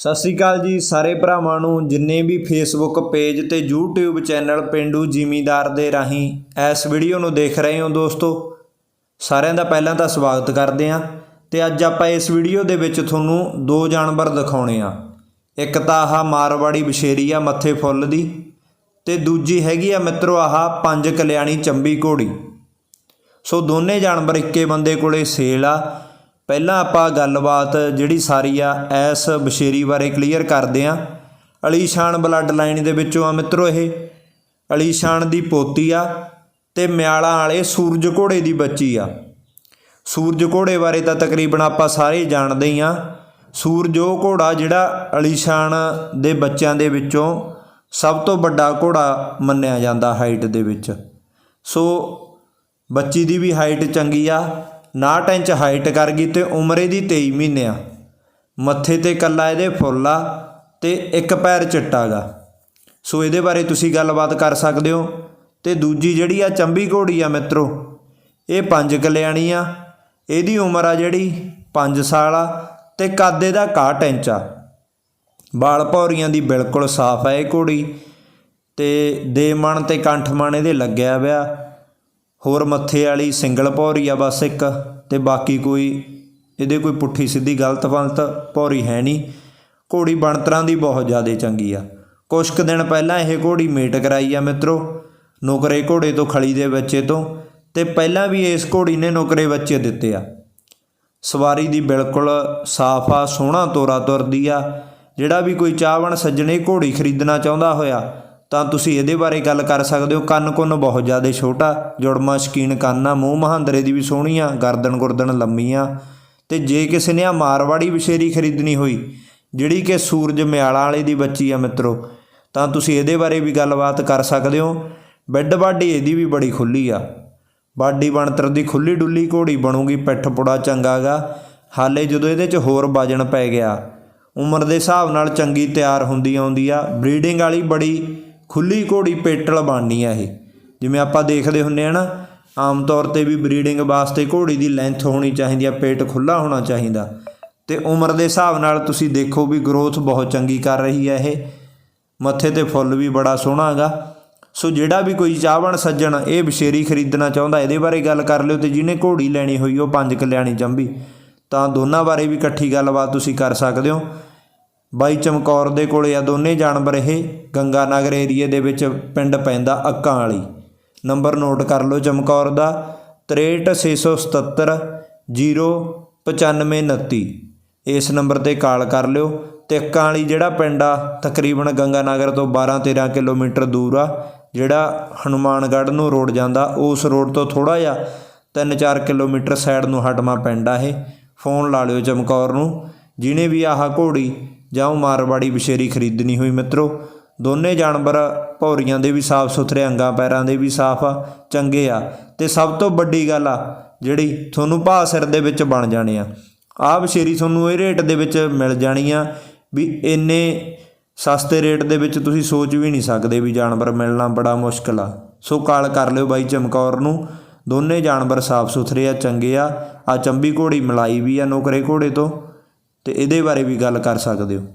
ਸਤਿ ਸ੍ਰੀ ਅਕਾਲ ਜੀ ਸਾਰੇ ਭਰਾਵਾਂ ਨੂੰ, ਜਿੰਨੇ ਵੀ ਫੇਸਬੁੱਕ ਪੇਜ ਤੇ YouTube ਚੈਨਲ ਪਿੰਡੂ ਜ਼ਿਮੀਦਾਰ ਦੇ ਰਾਹੀਂ ਇਸ ਵੀਡੀਓ ਨੂੰ ਦੇਖ ਰਹੇ ਹੋ ਦੋਸਤੋ, ਸਾਰਿਆਂ ਦਾ ਪਹਿਲਾਂ ਤਾਂ ਸਵਾਗਤ ਕਰਦੇ ਹਾਂ ਤੇ ਅੱਜ ਆਪਾਂ ਇਸ ਵੀਡੀਓ ਦੇ ਵਿੱਚ ਤੁਹਾਨੂੰ ਦੋ ਜਾਨਵਰ ਦਿਖਾਉਣੇ ਆ ਇੱਕ ਤਾਂ ਆਹ ਮਾਰਵਾੜੀ ਬਸ਼ੇਰੀ ਆ ਮੱਥੇ ਫੁੱਲ ਦੀ ਤੇ ਦੂਜੀ ਹੈਗੀ ਆ ਮਿੱਤਰੋ ਆਹ ਪੰਜ ਕਲਿਆਣੀ ਚੰਬੀ ਘੋੜੀ। ਸੋ ਦੋਨੇ ਜਾਨਵਰ ਇੱਕੇ ਬੰਦੇ ਕੋਲੇ ਸੇਲ ਆ ਪਹਿਲਾਂ ਆਪਾਂ ਗੱਲਬਾਤ ਜਿਹੜੀ ਸਾਰੀ ਆ, ਐਸ ਬਸ਼ੇਰੀ ਬਾਰੇ ਕਲੀਅਰ ਕਰਦੇ ਆ। ਅਲੀਸ਼ਾਨ ਬਲੱਡ ਲਾਈਨ ਦੇ ਵਿੱਚੋਂ ਆ ਮਿੱਤਰੋ ਇਹ। ਅਲੀਸ਼ਾਨ ਦੀ ਪੋਤੀ ਆ ਤੇ ਮਿਆਲਾਂ ਵਾਲੇ ਸੂਰਜ ਘੋੜੇ ਦੀ ਬੱਚੀ ਆ। ਸੂਰਜ ਘੋੜੇ ਬਾਰੇ ਤਾਂ ਤਕਰੀਬਨ ਆਪਾਂ ਸਾਰੇ ਜਾਣਦੇ ਹੀ ਆ। ਸੂਰਜ ਉਹ ਘੋੜਾ ਜਿਹੜਾ ਅਲੀਸ਼ਾਨ ਦੇ ਬੱਚਿਆਂ ਦੇ ਵਿੱਚੋਂ ਸਭ ਤੋਂ ਵੱਡਾ ਘੋੜਾ ਮੰਨਿਆ ਜਾਂਦਾ ਹਾਈਟ ਦੇ ਵਿੱਚ। ਸੋ ਬੱਚੀ ਦੀ ਵੀ ਹਾਈਟ ਚੰਗੀ ਆ 59 ਇੰਚ ਹਾਈਟ ਕਰ ਗਈ ਤੇ ਉਮਰ ਇਹਦੀ 23 ਮਹੀਨੇ ਆ ਮੱਥੇ ਤੇ ਕੱਲਾ ਇਹਦੇ ਫੁੱਲ ਆ ਤੇ ਇੱਕ ਪੈਰ ਚਿੱਟਾ ਗਾ। ਸੋ ਇਹਦੇ ਬਾਰੇ ਤੁਸੀਂ ਗੱਲਬਾਤ ਕਰ ਸਕਦੇ ਹੋ। ਤੇ ਦੂਜੀ ਜਿਹੜੀ ਆ ਚੰਬੀ ਘੋੜੀ ਆ ਮਿੱਤਰੋ, ਇਹ ਪੰਜ ਕਲਿਆਣੀ ਆ ਇਹਦੀ ਉਮਰ ਆ ਜਿਹੜੀ 5 ਸਾਲ ਆ ਤੇ ਕੱਦ ਇਹਦਾ 61 ਇੰਚ ਆ। ਬਾਲ ਭੌਰੀਆਂ ਦੀ ਬਿਲਕੁਲ ਸਾਫ਼ ਆ ਇਹ ਘੋੜੀ। ਤੇ ਦੇਮਣ ਤੇ ਕੰਠਮਣ ਇਹਦੇ ਲੱਗਿਆ ਹੋਇਆ ਹੋਰ ਮੱਥੇ ਵਾਲੀ ਸਿੰਗਲ ਭੌਰੀ ਆ ਬਸ ਇੱਕ ਤੇ ਬਾਕੀ ਕੋਈ, ਇਹਦੇ ਕੋਈ ਪੁੱਠੀ ਸਿੱਧੀ ਗਲਤ ਫਲਤ ਭੌਰੀ ਹੈ ਨਹੀਂ। ਘੋੜੀ ਬਣਤਰਾਂ ਦੀ ਬਹੁਤ ਜ਼ਿਆਦਾ ਚੰਗੀ ਆ। ਕੁਛ ਕੁ ਦਿਨ ਪਹਿਲਾਂ ਇਹ ਘੋੜੀ ਮੀਟ ਕਰਾਈ ਆ ਮਿੱਤਰੋ, ਨੁਕਰੇ ਘੋੜੇ ਤੋਂ ਖਲੀ ਦੇ ਬੱਚੇ ਤੋਂ ਤੇ ਪਹਿਲਾਂ ਵੀ ਇਸ ਘੋੜੀ ਨੇ ਨੁਕਰੇ ਬੱਚੇ ਦਿੱਤੇ ਆ। ਸਵਾਰੀ ਦੀ ਬਿਲਕੁਲ ਸਾਫ਼ ਆ, ਸੋਹਣਾ ਤੋਰਾ ਤੁਰਦੀ ਆ। ਜਿਹੜਾ ਵੀ ਕੋਈ ਚਾਹਵਣ ਸੱਜਣੇ ਘੋੜੀ ਖਰੀਦਣਾ ਚਾਹੁੰਦਾ ਹੋਇਆ ਤਾਂ ਤੁਸੀਂ ਇਹਦੇ ਬਾਰੇ ਗੱਲ ਕਰ ਸਕਦੇ ਹੋ। ਕੰਨ ਕੁੰਨ ਬਹੁਤ ਜ਼ਿਆਦਾ ਛੋਟਾ, ਜੁੜਮਾ, ਸ਼ਕੀਨ ਕੰਨ ਆ ਮੂੰਹ ਮਹਾਂਦਰੇ ਦੀ ਵੀ ਸੋਹਣੀ ਆ ਗਰਦਨ ਗੁਰਦਨ ਲੰਮੀ ਆ ਤੇ ਜੇ ਕਿਸੇ ਨੇ ਆ ਮਾਰਵਾੜੀ ਵਿਸ਼ੇਰੀ ਖਰੀਦਣੀ ਹੋਈ, ਜਿਹੜੀ ਕਿ ਸੂਰਜ ਮਿਆਲਾ ਵਾਲੇ ਦੀ ਬੱਚੀ ਆ ਮਿੱਤਰੋ, ਤਾਂ ਤੁਸੀਂ ਇਹਦੇ ਬਾਰੇ ਵੀ ਗੱਲਬਾਤ ਕਰ ਸਕਦੇ ਹੋ। ਬੈੱਡ ਬਾਡੀ ਇਹਦੀ ਵੀ ਬੜੀ ਖੁੱਲੀ ਆ। ਬਾਡੀ ਬਣਤਰ ਦੀ ਖੁੱਲੀ ਡੁੱਲੀ ਘੋੜੀ ਬਣੂਗੀ, ਪਿੱਠ ਪੁੜਾ ਚੰਗਾਗਾ ਹਾਲੇ ਜਦੋਂ ਇਹਦੇ 'ਚ ਹੋਰ ਵਜਨ ਪੈ ਗਿਆ, ਉਮਰ ਦੇ ਹਿਸਾਬ ਨਾਲ ਚੰਗੀ ਤਿਆਰ ਹੁੰਦੀ ਆਉਂਦੀ ਆ। ਬਰੀਡਿੰਗ ਵਾਲੀ ਬੜੀ ਖੁੱਲੀ ਘੋੜੀ ਪੇਟਲ ਬਣਨੀ ਆ ਇਹ। ਜਿਵੇਂ ਆਪਾਂ ਦੇਖਦੇ ਹੁੰਨੇ ਆ ਨਾ, ਆਮ ਤੌਰ ਤੇ ਵੀ ਬਰੀਡਿੰਗ ਵਾਸਤੇ ਘੋੜੀ ਦੀ ਲੈਂਥ ਹੋਣੀ ਚਾਹੀਦੀ ਆ, ਪੇਟ ਖੁੱਲਾ ਹੋਣਾ ਚਾਹੀਦਾ। ਤੇ ਉਮਰ ਦੇ ਹਿਸਾਬ ਨਾਲ ਤੁਸੀਂ ਦੇਖੋ ਵੀ ਗਰੋਥ ਬਹੁਤ ਚੰਗੀ ਕਰ ਰਹੀ ਹੈ ਇਹ। ਮੱਥੇ ਤੇ ਫੁੱਲ ਵੀ ਬੜਾ ਸੋਹਣਾ ਹੈਗਾ। ਸੋ ਜਿਹੜਾ ਵੀ ਕੋਈ ਚਾਹਵਣ ਸੱਜਣ ਇਹ ਬਸ਼ੇਰੀ ਖਰੀਦਣਾ ਚਾਹੁੰਦਾ, ਇਹਦੇ ਬਾਰੇ ਗੱਲ ਕਰ ਲਿਓ ਤੇ ਜਿਹਨੇ ਘੋੜੀ ਲੈਣੀ ਹੋਈ ਉਹ ਪੰਜ ਕਲਿਆਣੀ ਚੰਬੀ ਤਾਂ ਦੋਨਾਂ ਬਾਰੇ ਵੀ ਇਕੱਠੀ ਗੱਲਬਾਤ ਤੁਸੀਂ ਕਰ ਸਕਦੇ ਹੋ। ਬਾਈ ਚਮਕੌਰ ਦੇ ਕੋਲੇ ਆ ਦੋਨੇ ਜਾਨਵਰ ਇਹ। ਗੰਗਾ ਨਗਰ ਏਰੀਏ ਦੇ ਵਿੱਚ ਪਿੰਡ ਪੈਂਦਾ ਅੱਕਾਂ ਵਾਲੀ। ਨੰਬਰ ਨੋਟ ਕਰ ਲਓ ਚਮਕੌਰ ਦਾ। 63677 09529 ਇਸ ਨੰਬਰ ਤੇ ਕਾਲ ਕਰ ਲਿਓ ਤੇ ਅੱਕਾਂ ਵਾਲੀ ਜਿਹੜਾ ਪਿੰਡ ਆ, ਤਕਰੀਬਨ ਗੰਗਾ ਨਗਰ ਤੋਂ 12-13 ਕਿਲੋਮੀਟਰ ਦੂਰ ਆ, ਜਿਹੜਾ ਹਨੂਮਾਨਗੜ੍ਹ ਨੂੰ ਰੋਡ ਜਾਂਦਾ, ਉਸ ਰੋਡ ਤੋਂ ਥੋੜਾ ਜਿਹਾ 3-4 ਕਿਲੋਮੀਟਰ ਸਾਈਡ ਨੂੰ ਹਟਮਾ ਪਿੰਡ ਆ ਇਹ। ਫੋਨ ਲਾ ਲਿਓ ਚਮਕੌਰ ਨੂੰ। ਜਿਹਨੇ ਵੀ ਆਹ ਘੋੜੀ ਜਾਂ ਉਹ ਮਾਰਵਾੜੀ ਬਸ਼ੇਰੀ ਖਰੀਦਣੀ ਹੋਈ ਮਿੱਤਰੋ। ਦੋਨੇ ਜਾਨਵਰ ਭੌਰੀਆਂ ਦੇ ਵੀ ਸਾਫ਼ ਸੁਥਰੇ, ਅੰਗਾਂ ਪੈਰਾਂ ਦੇ ਵੀ ਸਾਫ਼ ਆ, ਚੰਗੇ ਆ। ਤੇ ਸਭ ਤੋਂ ਵੱਡੀ ਗੱਲ ਆ, ਜਿਹੜੀ ਤੁਹਾਨੂੰ ਭਾਅ ਸਿਰ ਦੇ ਵਿੱਚ ਬਣ ਜਾਣੇ ਆ। ਆਹ ਬਸ਼ੇਰੀ ਤੁਹਾਨੂੰ ਇਹ ਰੇਟ ਦੇ ਵਿੱਚ ਮਿਲ ਜਾਣੀ ਆ ਵੀ ਇੰਨੇ ਸਸਤੇ ਰੇਟ ਦੇ ਵਿੱਚ ਤੁਸੀਂ ਸੋਚ ਵੀ ਨਹੀਂ ਸਕਦੇ ਵੀ ਜਾਨਵਰ ਮਿਲਣਾ ਬੜਾ ਮੁਸ਼ਕਲ ਆ। ਸੋ ਕਾਲ ਕਰ ਲਿਓ ਬਾਈ ਚਮਕੌਰ ਨੂੰ। ਦੋਨੇ ਜਾਨਵਰ ਸਾਫ਼ ਸੁਥਰੇ ਆ, ਚੰਗੇ ਆ। ਆ ਚੰਬੀ ਘੋੜੀ ਮਲਾਈ ਵੀ ਆ ਨੌਕਰੇ ਘੋੜੇ ਤੋਂ। ਅਤੇ ਇਹਦੇ ਬਾਰੇ ਵੀ ਗੱਲ ਕਰ ਸਕਦੇ ਹੋ।